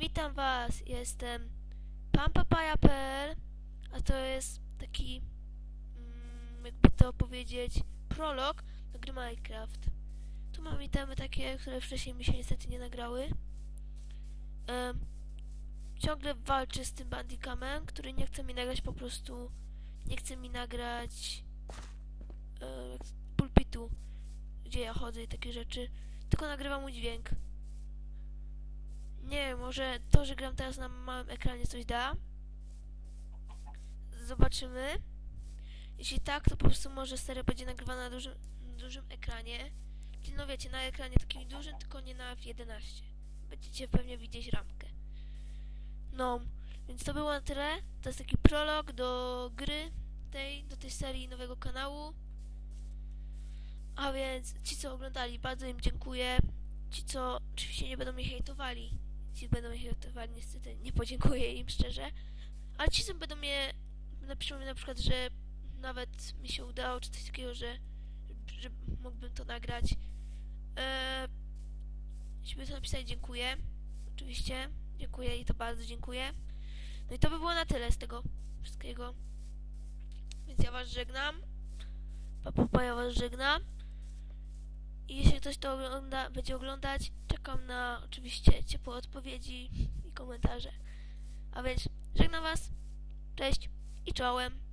Witam Was, jestem pampapaya.pl, a to jest taki, mm, jakby to powiedzieć, prolog do gry Minecraft. Tu mam itemy takie, które wcześniej mi się niestety nie nagrały. Em, ciągle walczę z tym bandicamem, który nie chce mi nagrać po prostu, nie chce mi nagrać e, pulpitu, gdzie ja chodzę i takie rzeczy, tylko nagrywa mu dźwięk. Może to, że gram teraz na małym ekranie coś da. Zobaczymy. Jeśli tak, to po prostu może seria będzie nagrywana na dużym, dużym ekranie. Czyli no wiecie, na ekranie takim dużym, tylko nie na F11. Będziecie pewnie widzieć ramkę. No, więc to było na tyle. To jest taki prolog do gry tej, do tej serii nowego kanału. A więc ci, co oglądali, bardzo im dziękuję. Ci, co oczywiście nie będą mnie hejtowali, ci będą mnie hejtowali, niestety nie podziękuję im szczerze. Ale ci, co będą mnie, napiszą mi na przykład, że nawet mi się udało, czy coś takiego, że, że mógłbym to nagrać. Eee, by to napisali, dziękuję. Oczywiście, dziękuję i to bardzo dziękuję. No i to by było na tyle z tego wszystkiego. Więc ja was żegnam. Papa, ja was żegnam. I jeśli ktoś to ogląda, będzie oglądać, czekam na oczywiście ciepłe odpowiedzi i komentarze. A więc żegnam Was, cześć i czołem.